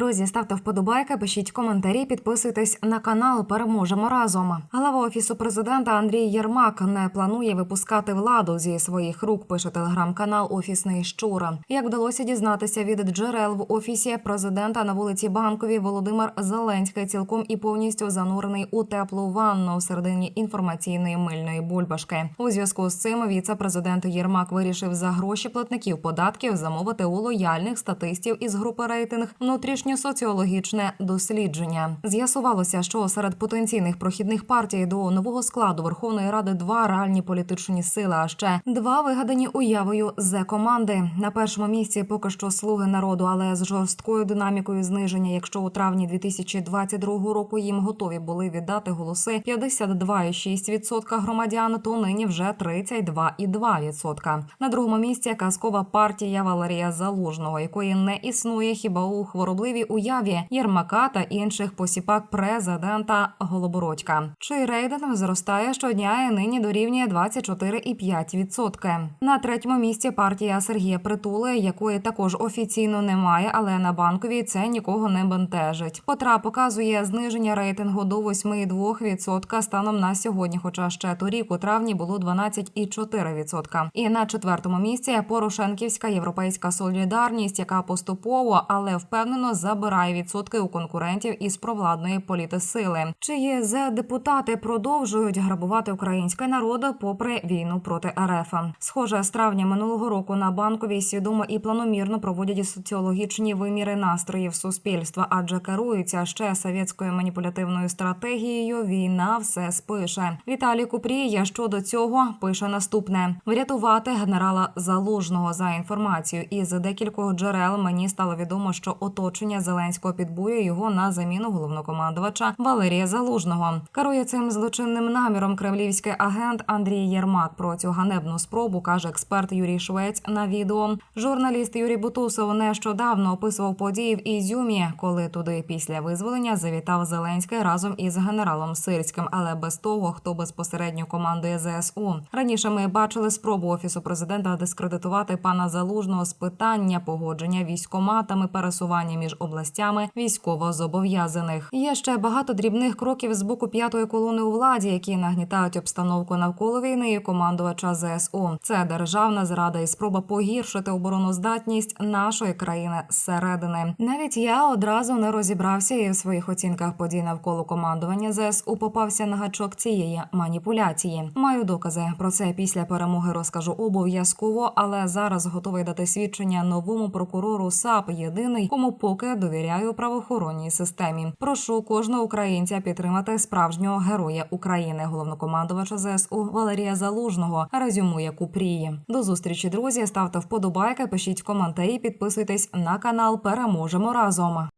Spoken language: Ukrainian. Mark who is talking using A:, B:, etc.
A: Друзі, ставте вподобайки, пишіть коментарі, підписуйтесь на канал. Переможемо разом. Глава офісу президента Андрій Єрмак не планує випускати владу зі своїх рук. Пише телеграм-канал Офісний Щура. Як вдалося дізнатися від джерел в офісі президента на вулиці Банковій, Володимир Зеленський цілком і повністю занурений у теплу ванну в середині інформаційної мильної бульбашки. У зв'язку з цим віце-президент Єрмак вирішив за гроші платників податків замовити у лояльних статистів із групи рейтинг внутрішньосоціологічне дослідження. З'ясувалося, що серед потенційних прохідних партій до нового складу Верховної Ради два реальні політичні сили, а ще два вигадані уявою з команди. На першому місці поки що слуги народу, але з жорсткою динамікою зниження. Якщо у травні 2022 року їм готові були віддати голоси 52,6% громадян, то нині вже 32,2%. На другому місці казкова партія Валерія Залужного, якої не існує хіба у хворобливій уяві Єрмака та інших посіпак президента Голобородька. Чий рейтинг зростає щодня і нині дорівнює 24,5%. На третьому місці партія Сергія Притули, якої також офіційно немає, але на банковій це нікого не бентежить. Потра показує зниження рейтингу до 8,2% станом на сьогодні. Хоча ще торік у травні було 12,4%. І на четвертому місці Порошенківська європейська солідарність, яка поступово, але впевнено забирає відсотки у конкурентів із провладної політисили. Чиї з депутати продовжують грабувати український народ попри війну проти РФ. Схоже, з травня минулого року на банковій свідомо і планомірно проводять соціологічні виміри настроїв суспільства, адже керуються ще совєтською маніпулятивною стратегією. Війна все спише. Віталій Купрія щодо цього пише наступне: врятувати генерала Залужного за інформацією із декількох джерел. Мені стало відомо, що оточення Зеленського підбурює його на заміну головнокомандувача Валерія Залужного. Керує цим злочинним наміром кремлівський агент Андрій Єрмак. Про цю ганебну спробу каже експерт Юрій Швець на відео. Журналіст Юрій Бутусов нещодавно описував події в Ізюмі, коли туди після визволення завітав Зеленський разом із генералом Сирським, але без того, хто безпосередньо командує ЗСУ. Раніше ми бачили спробу офісу президента дискредитувати пана Залужного з питання погодження військоматами, пересування між областями військово-зобов'язаних. Є ще багато дрібних кроків з боку п'ятої колони у владі, які нагнітають обстановку навколо війни і командувача ЗСУ. Це державна зрада і спроба погіршити обороноздатність нашої країни зсередини. Навіть я одразу не розібрався і в своїх оцінках подій навколо командування ЗСУ попався на гачок цієї маніпуляції. Маю докази про це після перемоги. Розкажу обов'язково, але зараз готовий дати свідчення новому прокурору САП. Єдиний, кому поки довіряю правоохоронній системі. Прошу кожного українця підтримати справжнього героя України, головнокомандувача ЗСУ Валерія Залужного. Резюмує Купрії. До зустрічі, друзі. Ставте вподобайки, пишіть коментарі, підписуйтесь на канал. Переможемо разом.